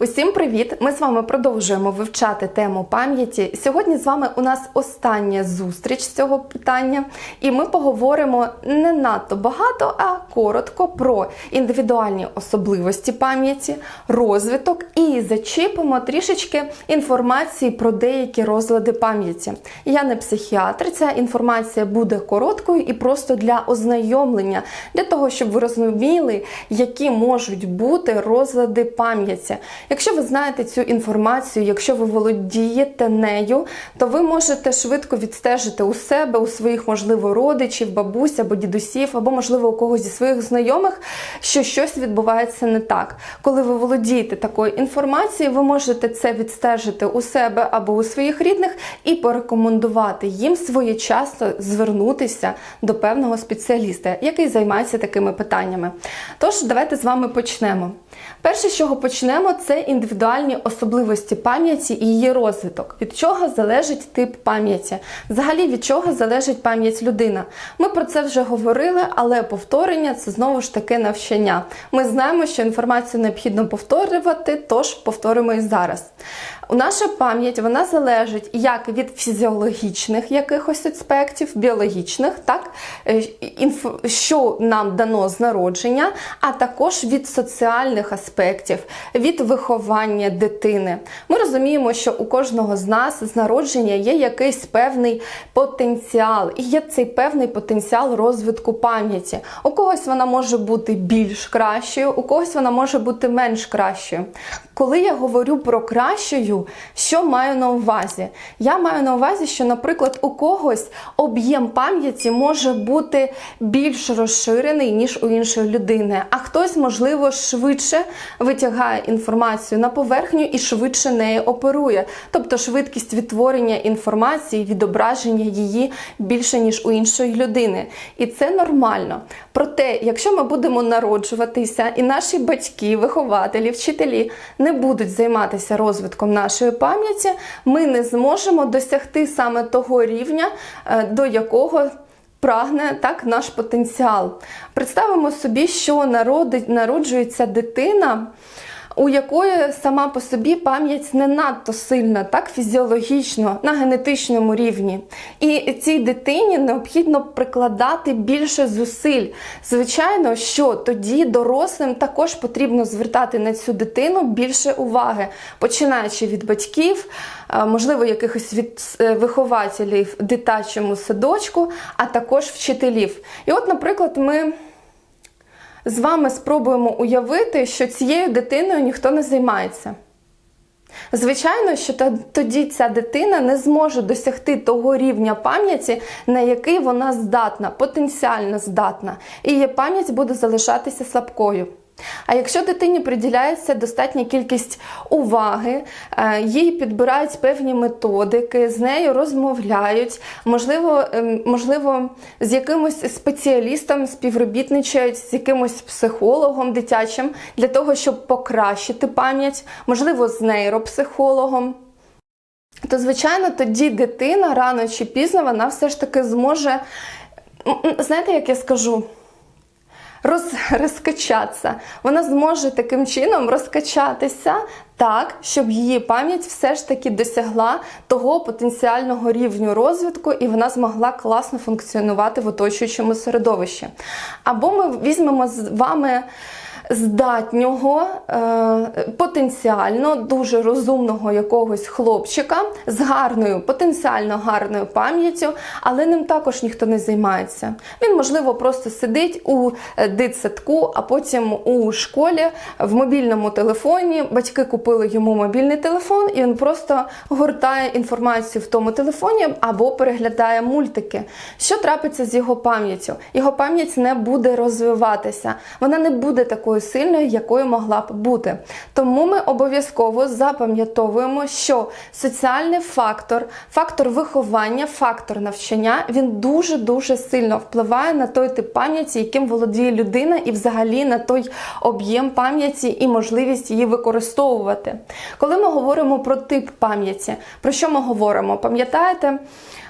Усім привіт! Ми з вами продовжуємо вивчати тему пам'яті. Сьогодні з вами у нас остання зустріч з цього питання, і ми поговоримо не надто багато, а коротко про індивідуальні особливості пам'яті, розвиток і зачіпимо трішечки інформації про деякі розлади пам'яті. Я не психіатр, ця інформація буде короткою і просто для ознайомлення, для того, щоб ви розуміли, які можуть бути розлади пам'яті. Якщо ви знаєте цю інформацію, якщо ви володієте нею, то ви можете швидко відстежити у себе, у своїх, можливо, родичів, бабусь або дідусів, або, можливо, у когось зі своїх знайомих, що щось відбувається не так. Коли ви володієте такою інформацією, ви можете це відстежити у себе або у своїх рідних і порекомендувати їм своєчасно звернутися до певного спеціаліста, який займається такими питаннями. Тож, давайте з вами почнемо. Перше, з чого почнемо, це індивідуальні особливості пам'яті і її розвиток. Від чого залежить тип пам'яті? Взагалі, від чого залежить пам'ять людина? Ми про це вже говорили, але повторення це знову ж таки навчання. Ми знаємо, що інформацію необхідно повторювати, тож повторимо і зараз. Наша пам'ять вона залежить як від фізіологічних якихось аспектів, біологічних, так е, що нам дано з народження, а також від соціальних аспектів, від виховання дитини. Ми розуміємо, що у кожного з нас з народження є якийсь певний потенціал, і є цей певний потенціал розвитку пам'яті. У когось вона може бути більш кращою, у когось вона може бути менш кращою. Коли я говорю про кращою, що маю на увазі? Я маю на увазі, що, наприклад, у когось об'єм пам'яті може бути більш розширений, ніж у іншої людини, а хтось, можливо, швидше витягає інформацію на поверхню і швидше нею оперує. Тобто швидкість відтворення інформації, відображення її більше, ніж у іншої людини. І це нормально. Проте, якщо ми будемо народжуватися, і наші батьки, вихователі, вчителі не будуть займатися розвитком нашої пам'яті, ми не зможемо досягти саме того рівня, е, до якого прагне так наш потенціал. Представимо собі, що народить, народжується дитина. У якої сама по собі пам'ять не надто сильна, так фізіологічно, на генетичному рівні. І цій дитині необхідно прикладати більше зусиль. Звичайно, що тоді дорослим також потрібно звертати на цю дитину більше уваги, починаючи від батьків, е, можливо, якихось від е, вихователів в дитячому садочку, а також вчителів. І от, наприклад, ми з вами спробуємо уявити, що цією дитиною ніхто не займається. Звичайно, що тоді ця дитина не зможе досягти того рівня пам'яті, на який вона здатна, потенціально здатна, і її пам'ять буде залишатися слабкою. А якщо дитині приділяється достатня кількість уваги, е, їй підбирають певні методики, з нею розмовляють, можливо, ем, можливо, з якимось спеціалістом співробітничають, з якимось психологом дитячим для того, щоб покращити пам'ять, можливо, з нейропсихологом. То, звичайно, тоді дитина рано чи пізно вона все ж таки зможе, знаєте, як я скажу, роз, розкачатися. Вона зможе таким чином розкачатися так, щоб її пам'ять все ж таки досягла того потенціального рівню розвитку, і вона змогла класно функціонувати в оточуючому середовищі. Або ми візьмемо з вами. Здатнього, е, потенціально дуже розумного якогось хлопчика з гарною, потенціально гарною пам'яттю, але ним також ніхто не займається. Він, можливо, просто сидить у е, дитсадку, а потім у школі в мобільному телефоні. Батьки купили йому мобільний телефон, і він просто гортає інформацію в тому телефоні або переглядає мультики. Що трапиться з його пам'яттю? Його пам'ять не буде розвиватися, вона не буде такою сильною, якою могла б бути. Тому ми обов'язково запам'ятовуємо, що соціальний фактор, фактор виховання, фактор навчання він дуже дуже сильно впливає на той тип пам'яті, яким володіє людина, і взагалі на той об'єм пам'яті і можливість її використовувати. Коли ми говоримо про тип пам'яті, про що ми говоримо? Пам'ятаєте?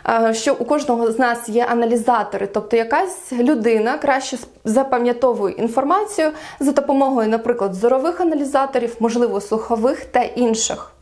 Е, Що у кожного з нас є аналізатори, тобто якась людина краще запам'ятовує інформацію за допомогою, наприклад, зорових аналізаторів, можливо, слухових та інших.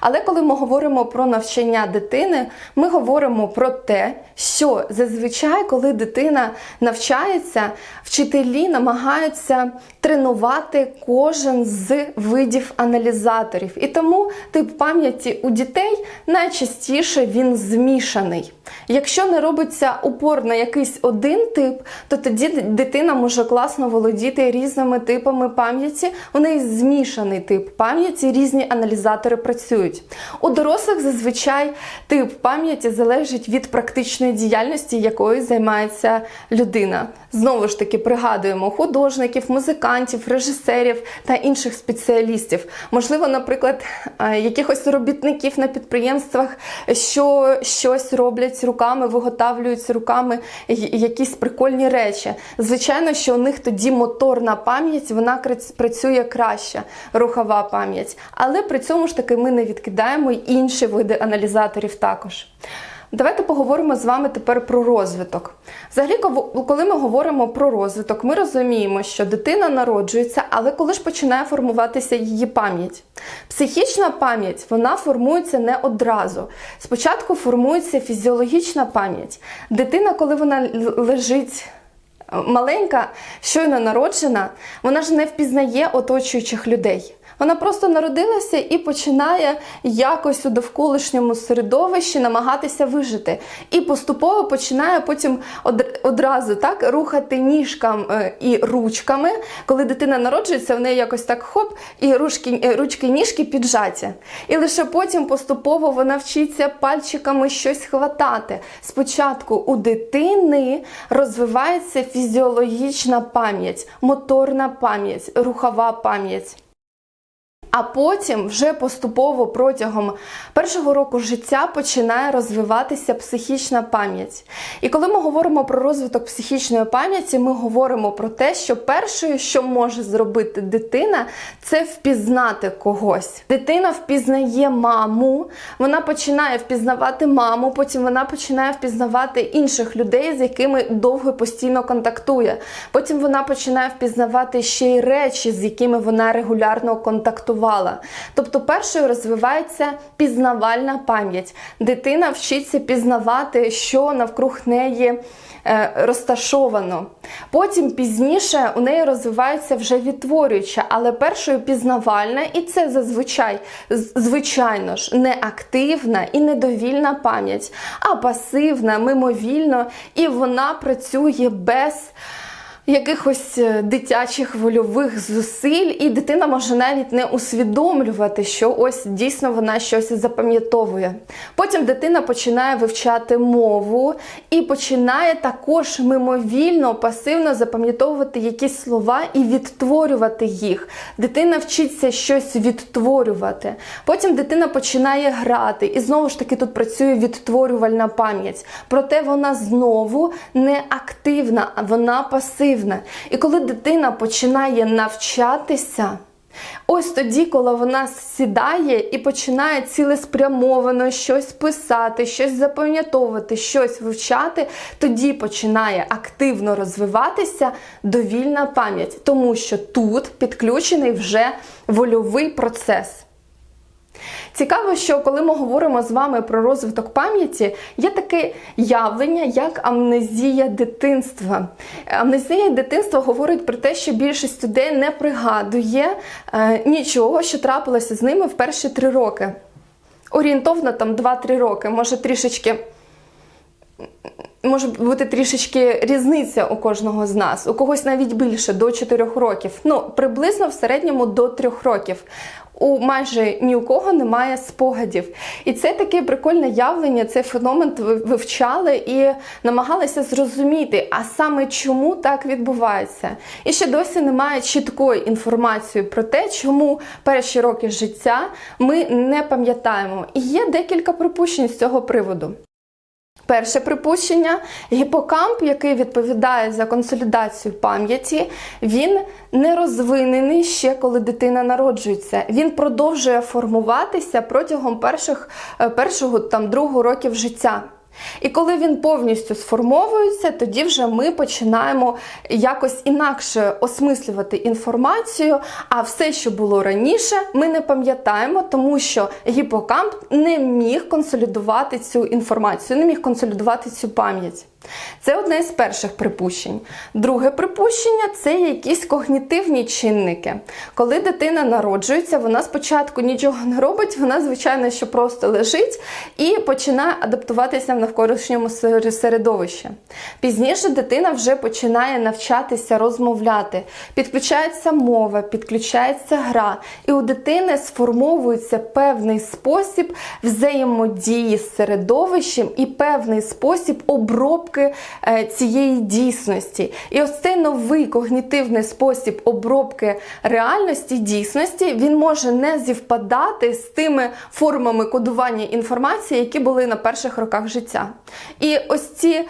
Але коли ми говоримо про навчання дитини, ми говоримо про те, що зазвичай, коли дитина навчається, вчителі намагаються тренувати кожен з видів аналізаторів. І тому тип пам'яті у дітей найчастіше він змішаний. Якщо не робиться упор на якийсь один тип, то тоді дитина може класно володіти різними типами пам'яті. У неї змішаний тип пам'яті, різні аналізатори працюють. У дорослих зазвичай тип пам'яті залежить від практичної діяльності, якою займається людина. Знову ж таки, пригадуємо художників, музикантів, режисерів та інших спеціалістів. Можливо, наприклад, е, якихось робітників на підприємствах, що щось роблять руками, виготовлюють руками якісь прикольні речі. Звичайно, що у них тоді моторна пам'ять, вона працює краще, рухова пам'ять. Але при цьому ж таки ми не відкидаємо інші види аналізаторів також. Давайте поговоримо з вами тепер про розвиток. Взагалі, коли ми говоримо про розвиток, ми розуміємо, що дитина народжується, але коли ж починає формуватися її пам'ять? Психічна пам'ять вона формується не одразу. Спочатку формується фізіологічна пам'ять. Дитина, коли вона лежить е, маленька, щойно народжена, вона ж не впізнає оточуючих людей. Вона просто народилася і починає якось у довколишньому середовищі намагатися вижити. І поступово починає потім од- одразу так рухати ніжками е, і ручками. Коли дитина народжується, в неї якось так хоп, і ручки, е, ручки ніжки піджаті. І лише потім поступово вона вчиться пальчиками щось хватати. Спочатку у дитини розвивається фізіологічна пам'ять, моторна пам'ять, рухова пам'ять. А потім вже поступово протягом першого року життя починає розвиватися психічна пам'ять. І коли ми говоримо про розвиток психічної пам'яті, ми говоримо про те, що першою, що може зробити дитина, це впізнати когось. Дитина впізнає маму, вона починає впізнавати маму, потім вона починає впізнавати інших людей, з якими довго постійно контактує. Потім вона починає впізнавати ще й речі, з якими вона регулярно контактувала. Тобто, першою розвивається пізнавальна пам'ять. Дитина вчиться пізнавати, що навкруг неї е, розташовано. Потім пізніше у неї розвивається вже відтворююча, але першою пізнавальна, і це зазвичай, звичайно ж, не активна і недовільна пам'ять, а пасивна, мимовільно, і вона працює без якихось е, дитячих вольових зусиль, і дитина може навіть не усвідомлювати, що ось дійсно вона щось запам'ятовує. Потім дитина починає вивчати мову і починає також мимовільно, пасивно запам'ятовувати якісь слова і відтворювати їх. Дитина вчиться щось відтворювати. Потім дитина починає грати, і знову ж таки тут працює відтворювальна пам'ять. Проте вона знову не активна, вона пасивна. І коли дитина починає навчатися, Ось тоді, коли вона сідає і починає цілеспрямовано щось писати, щось запам'ятовувати, щось вивчати, тоді починає активно розвиватися довільна пам'ять, тому що тут підключений вже вольовий процес. Цікаво, що коли ми говоримо з вами про розвиток пам'яті, є таке явлення, як амнезія дитинства. Амнезія дитинства говорить про те, що більшість людей не пригадує е, нічого, що трапилося з ними в перші три роки. Орієнтовно там 2-3 роки, може трішечки. Може бути трішечки різниця у кожного з нас, у когось навіть більше до 4 років. Ну, приблизно в середньому до 3 років. У майже ні у кого немає спогадів. І це таке прикольне явлення, цей феномен ви- вивчали і намагалися зрозуміти, а саме чому так відбувається. І ще досі немає чіткої інформації про те, чому перші роки життя ми не пам'ятаємо. І є декілька припущень з цього приводу. Перше припущення: гіпокамп, який відповідає за консолідацію пам'яті, він не розвинений ще коли дитина народжується. Він продовжує формуватися протягом перших, е, першого там другого років життя. І коли він повністю сформовується, тоді вже ми починаємо якось інакше осмислювати інформацію. А все, що було раніше, ми не пам'ятаємо, тому що гіпокамп не міг консолідувати цю інформацію, не міг консолідувати цю пам'ять. Це одне з перших припущень. Друге припущення це якісь когнітивні чинники. Коли дитина народжується, вона спочатку нічого не робить, вона, звичайно, що просто лежить і починає адаптуватися в навколишньому середовищі. Пізніше дитина вже починає навчатися розмовляти, підключається мова, підключається гра, і у дитини сформовується певний спосіб взаємодії з середовищем і певний спосіб обробки е, цієї дійсності. І ось цей новий когнітивний спосіб обробки реальності, дійсності, він може не зівпадати з тими формами кодування інформації, які були на перших роках життя. І ось ці.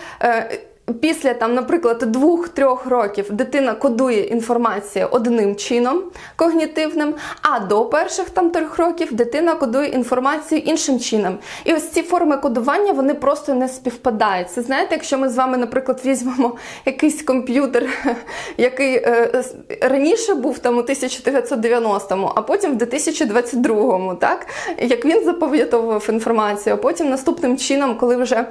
Після там, наприклад, двох-трьох років дитина кодує інформацію одним чином когнітивним, а до перших там трьох років дитина кодує інформацію іншим чином. І ось ці форми кодування вони просто не співпадають. Це знаєте, якщо ми з вами, наприклад, візьмемо якийсь комп'ютер, який е, раніше був там у 1990-му, а потім в 2022-му, так як він запам'ятовував інформацію, а потім наступним чином, коли вже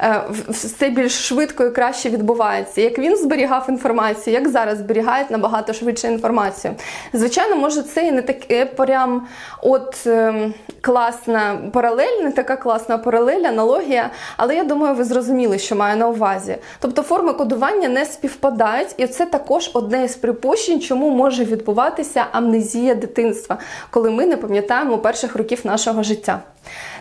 е, все більш швидко і краще відбувається, як він зберігав інформацію, як зараз зберігають набагато швидше інформацію. Звичайно, може, це і не таке прям от ем, класна паралель, не така класна паралель, аналогія, але я думаю, ви зрозуміли, що маю на увазі. Тобто форми кодування не співпадають, і це також одне із припущень, чому може відбуватися амнезія дитинства, коли ми не пам'ятаємо перших років нашого життя.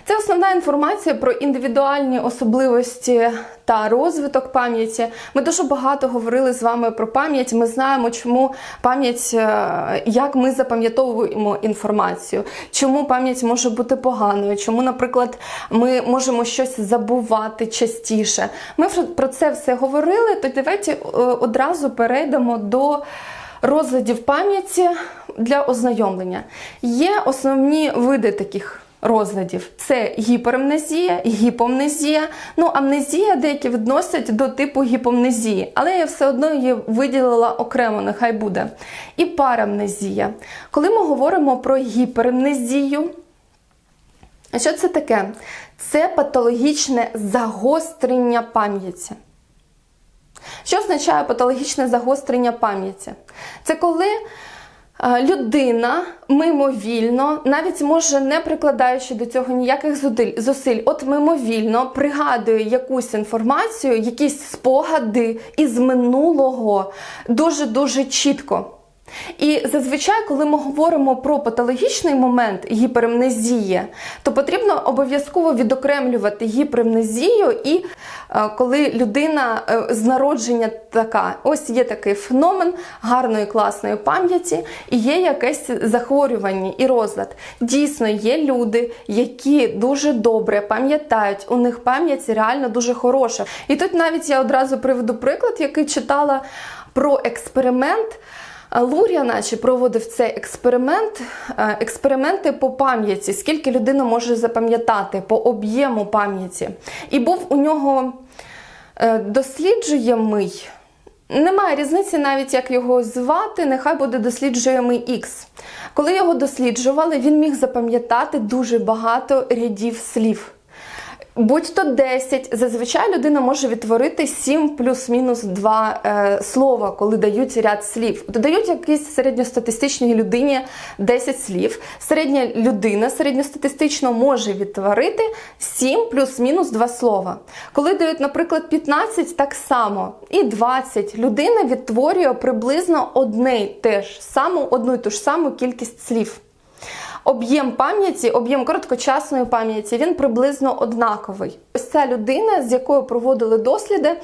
Це основна інформація про індивідуальні особливості та розвиток пам'яті. Ми дуже багато говорили з вами про пам'ять. Ми знаємо, чому пам'ять, е, як ми запам'ятовуємо інформацію, чому пам'ять може бути поганою, чому, наприклад, ми можемо щось забувати частіше. Ми про це все говорили. То давайте е, одразу перейдемо до розладів пам'яті для ознайомлення. Є основні види таких розладів: це гіперамнезія, гіпомнезія. Ну, амнезія деякі відносять до типу гіпомнезії, але я все одно її виділила окремо, нехай буде. І парамнезія. Коли ми говоримо про гіперамнезію, що це таке? Це патологічне загострення пам'яті. Що означає патологічне загострення пам'яті? Це коли людина мимовільно, навіть може не прикладаючи до цього ніяких зусиль, от мимовільно пригадує якусь інформацію, якісь спогади із минулого дуже-дуже чітко. І зазвичай, коли ми говоримо про патологічний момент гіперамнезії, то потрібно обов'язково відокремлювати гіперамнезію і е, коли людина е, з народження така, ось є такий феномен гарної класної пам'яті, і є якесь захворювання і розлад. Дійсно, є люди, які дуже добре пам'ятають, у них пам'ять реально дуже хороша. І тут навіть я одразу приведу приклад, який читала про експеримент. Лурія, наче проводив цей експеримент, е, експерименти по пам'яті, скільки людина може запам'ятати по об'єму пам'яті. І був у нього е, досліджуємий. Немає різниці навіть, як його звати, нехай буде досліджуємий X. Коли його досліджували, він міг запам'ятати дуже багато рядів слів. Будь-то 10, зазвичай людина може відтворити 7 плюс-мінус 2 е, слова, коли дають ряд слів. Додають якійсь середньостатистичній людині 10 слів. Середня людина середньостатистично може відтворити 7 плюс-мінус 2 слова. Коли дають, наприклад, 15, так само. І 20 людина відтворює приблизно одне й те ж саму, одну й ту ж саму кількість слів. Об'єм пам'яті, об'єм короткочасної пам'яті, він приблизно однаковий. Ось ця людина, з якою проводили досліди,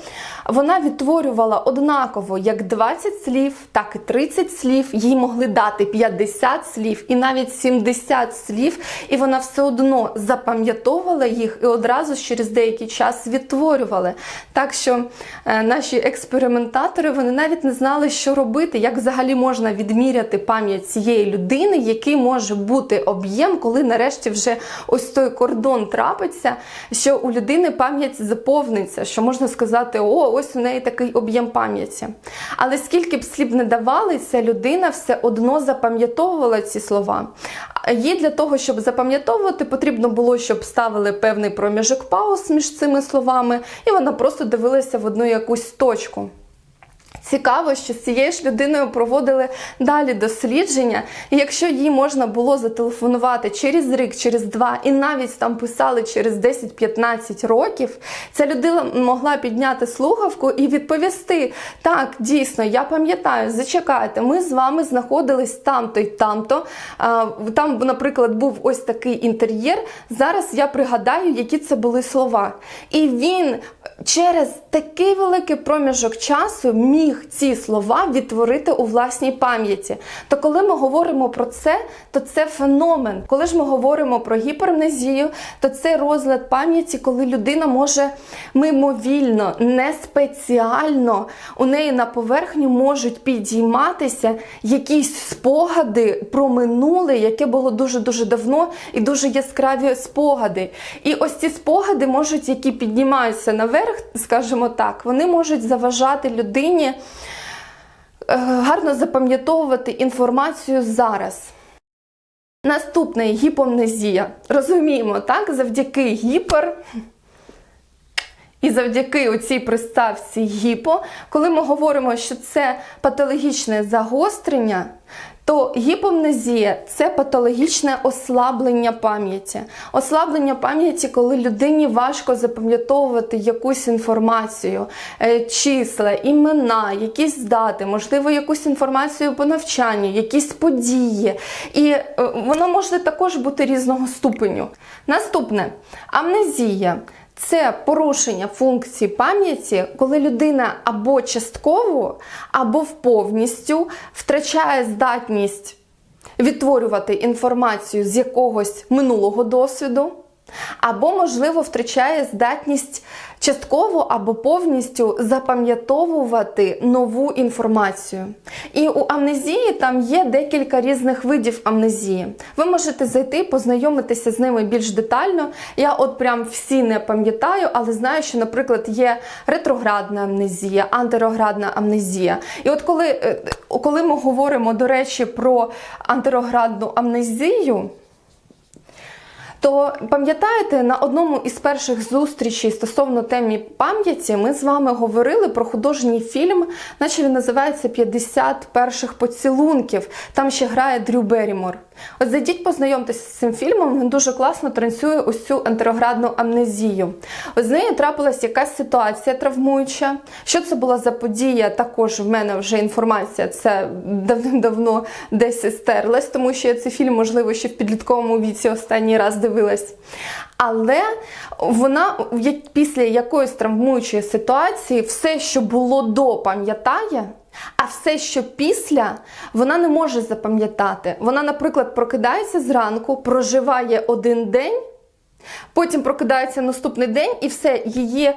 вона відтворювала однаково як 20 слів, так і 30 слів. Їй могли дати 50 слів і навіть 70 слів, і вона все одно запам'ятовувала їх і одразу через деякий час відтворювали. Так що е, наші експериментатори вони навіть не знали, що робити, як взагалі можна відміряти пам'ять цієї людини, який може бути бути об'єм, коли нарешті вже ось той кордон трапиться, що у людини пам'ять заповниться, що можна сказати, о, ось у неї такий об'єм пам'яті. Але скільки б слів не давали, ця людина все одно запам'ятовувала ці слова. Їй для того, щоб запам'ятовувати, потрібно було, щоб ставили певний проміжок пауз між цими словами, і вона просто дивилася в одну якусь точку. Цікаво, що з цією ж людиною проводили далі дослідження, і якщо їй можна було зателефонувати через рік, через два, і навіть там писали через 10-15 років, ця людина могла підняти слухавку і відповісти: так, дійсно, я пам'ятаю, зачекайте, ми з вами знаходились там-то й там-то. Там, наприклад, був ось такий інтер'єр. Зараз я пригадаю, які це були слова. І він через такий великий проміжок часу міг ці слова відтворити у власній пам'яті. То коли ми говоримо про це, то це феномен. Коли ж ми говоримо про гіпермнезію, то це розлад пам'яті, коли людина може мимовільно, не спеціально у неї на поверхню можуть підійматися якісь спогади про минуле, яке було дуже дуже давно, і дуже яскраві спогади. І ось ці спогади можуть, які піднімаються наверх, скажімо так, вони можуть заважати людині гарно запам'ятовувати інформацію зараз. Наступне гіпомнезія. Розуміємо, так? Завдяки гіпер і завдяки оцій приставці гіпо, коли ми говоримо, що це патологічне загострення, то гіпомнезія це патологічне ослаблення пам'яті. Ослаблення пам'яті, коли людині важко запам'ятовувати якусь інформацію, е, числа, імена, якісь дати, можливо, якусь інформацію по навчанню, якісь події. І е, воно може також бути різного ступеню. Наступне амнезія. Це порушення функції пам'яті, коли людина або частково, або повністю втрачає здатність відтворювати інформацію з якогось минулого досвіду, або, можливо, втрачає здатність частково або повністю запам'ятовувати нову інформацію. І у амнезії там є декілька різних видів амнезії. Ви можете зайти, познайомитися з ними більш детально. Я от прям всі не пам'ятаю, але знаю, що, наприклад, є ретроградна амнезія, антироградна амнезія. І от коли, е, коли ми говоримо, до речі, про антироградну амнезію. То пам'ятаєте, на одному із перших зустрічей стосовно темі пам'яті ми з вами говорили про художній фільм, наче він називається «50 перших поцілунків. Там ще грає Дрю Берімор. От зайдіть, познайомтеся з цим фільмом, він дуже класно транслює ось цю антероградну амнезію. Ось з нею трапилась якась ситуація травмуюча. Що це була за подія? Також в мене вже інформація. Це давним-давно десь стерлась, тому що я цей фільм, можливо, ще в підлітковому віці останній раз дивилась. Але вона після якоїсь травмуючої ситуації все, що було до, пам'ятає. А все, що після, вона не може запам'ятати. Вона, наприклад, прокидається зранку, проживає один день. Потім прокидається наступний день, і все, її е,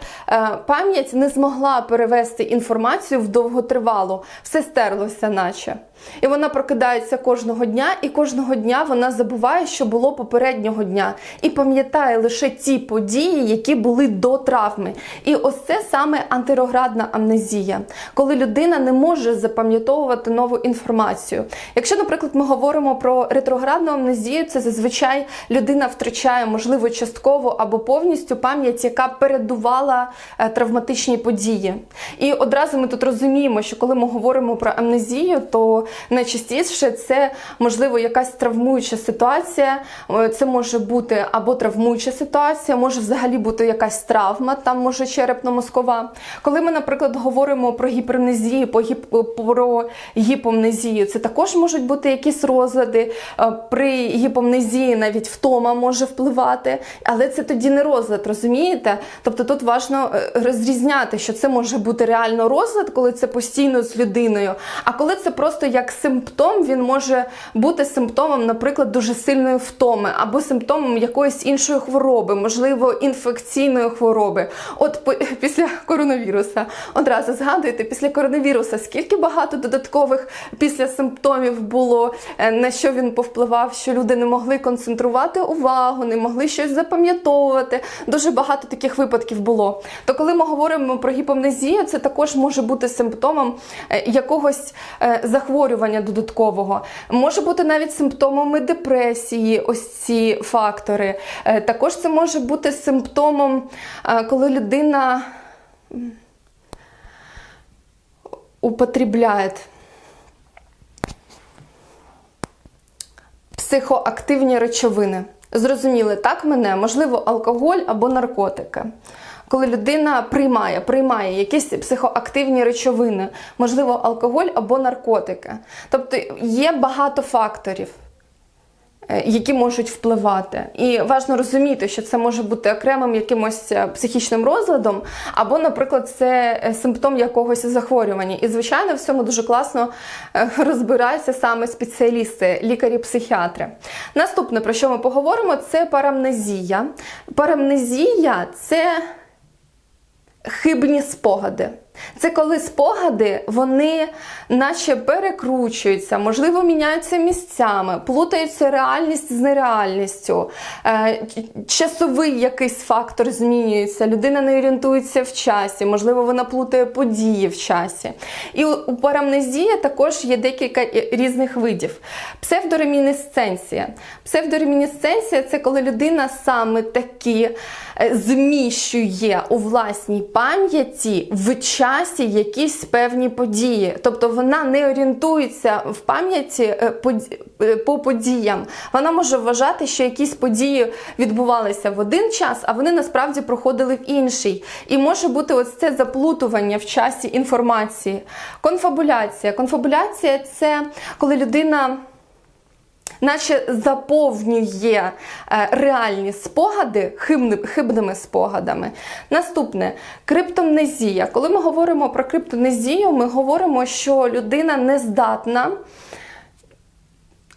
пам'ять не змогла перевести інформацію в довготривалу. Все стерлося, наче. І вона прокидається кожного дня, і кожного дня вона забуває, що було попереднього дня, і пам'ятає лише ті події, які були до травми. І ось це саме антироградна амнезія, коли людина не може запам'ятовувати нову інформацію. Якщо, наприклад, ми говоримо про ретроградну амнезію, це зазвичай людина втрачає, можливо, частково або повністю пам'ять, яка передувала е, травматичні події. І одразу ми тут розуміємо, що коли ми говоримо про амнезію, то найчастіше це можливо якась травмуюча ситуація. Е, Це може бути або травмуюча ситуація, може взагалі бути якась травма, там може черепно-мозкова. Коли ми, наприклад, говоримо про гіпермнезію, по гіп- про гіпомнезію, це також можуть бути якісь розлади. Е, При гіпомнезії навіть втома може впливати. але це тоді не розлад, розумієте? Тобто тут важливо розрізняти, що це може бути реально розлад, коли це постійно з людиною. А коли це просто як симптом, він може бути симптомом, наприклад, дуже сильної втоми, або симптомом якоїсь іншої хвороби, можливо, інфекційної хвороби. От після коронавіруса одразу згадуєте, після коронавіруса скільки багато додаткових після симптомів було, е, на що він повпливав, що люди не могли концентрувати увагу, не могли щось запам'ятовувати. Дуже багато таких випадків було. То коли ми говоримо про гіпомнезію, це також може бути симптомом е, якогось е, захворювання додаткового. Може бути навіть симптомами депресії, ось ці фактори. Е, Також це може бути симптомом, е, коли людина употребляє психоактивні речовини. Зрозуміли, так мене, можливо, алкоголь або наркотики. Коли людина приймає, приймає якісь психоактивні речовини, можливо, алкоголь або наркотики. Тобто є багато факторів, е, які можуть впливати. І важливо розуміти, що це може бути окремим якимось е, психічним розладом, або, наприклад, це е, симптом якогось захворювання. І, звичайно, в цьому дуже класно розбираються саме спеціалісти, лікарі-психіатри. Наступне, про що ми поговоримо, це парамнезія. Парамнезія це хибні спогади. Це коли спогади вони наче перекручуються, можливо, міняються місцями, плутаються реальність з нереальністю, е, часовий якийсь фактор змінюється, людина не орієнтується в часі, можливо, вона плутає події в часі. І у парамнезії також є декілька різних видів. Псевдоремінесценція. Псевдоремінесценція це коли людина саме таки е, зміщує у власній пам'яті в часі якісь певні події. Тобто вона не орієнтується в пам'яті е, е, по подіям. Вона може вважати, що якісь події відбувалися в один час, а вони насправді проходили в інший. І може бути ось це заплутування в часі інформації. Конфабуляція. Конфабуляція це коли людина наче заповнює е, реальні спогади хибними спогадами. Наступне криптомнезія. Коли ми говоримо про криптомнезію, ми говоримо, що людина не здатна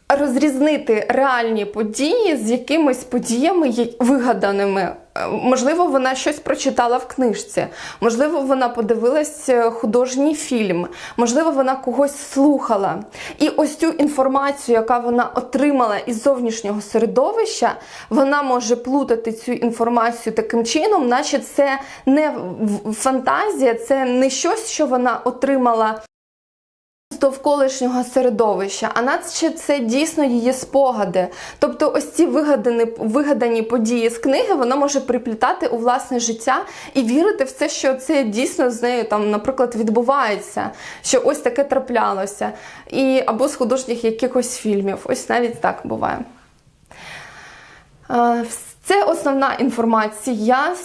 розрізнити реальні події з якимись подіями вигаданими. Можливо, вона щось прочитала в книжці, можливо, вона подивилась е, художній фільм, можливо, вона когось слухала. І ось цю інформацію, яка вона отримала із зовнішнього середовища, вона може плутати цю інформацію таким чином, наче це не фантазія, це не щось, що вона отримала довколишнього середовища, а наче це дійсно її спогади. Тобто, ось ці вигадані, вигадані події з книги вона може приплітати у власне життя і вірити в це, що це дійсно з нею там, наприклад, відбувається, що ось таке траплялося, і або з художніх якихось фільмів. Ось навіть так буває. Це основна інформація,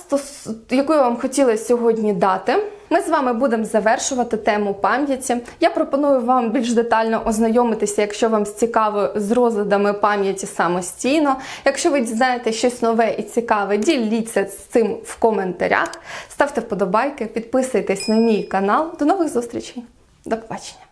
яку я вам хотіла сьогодні дати. Ми з вами будемо завершувати тему пам'яті. Я пропоную вам більш детально ознайомитися, якщо вам цікаво, з розладами пам'яті самостійно. Якщо ви дізнаєте щось нове і цікаве, діліться з цим в коментарях. Ставте вподобайки, підписуйтесь на мій канал. До нових зустрічей. До побачення.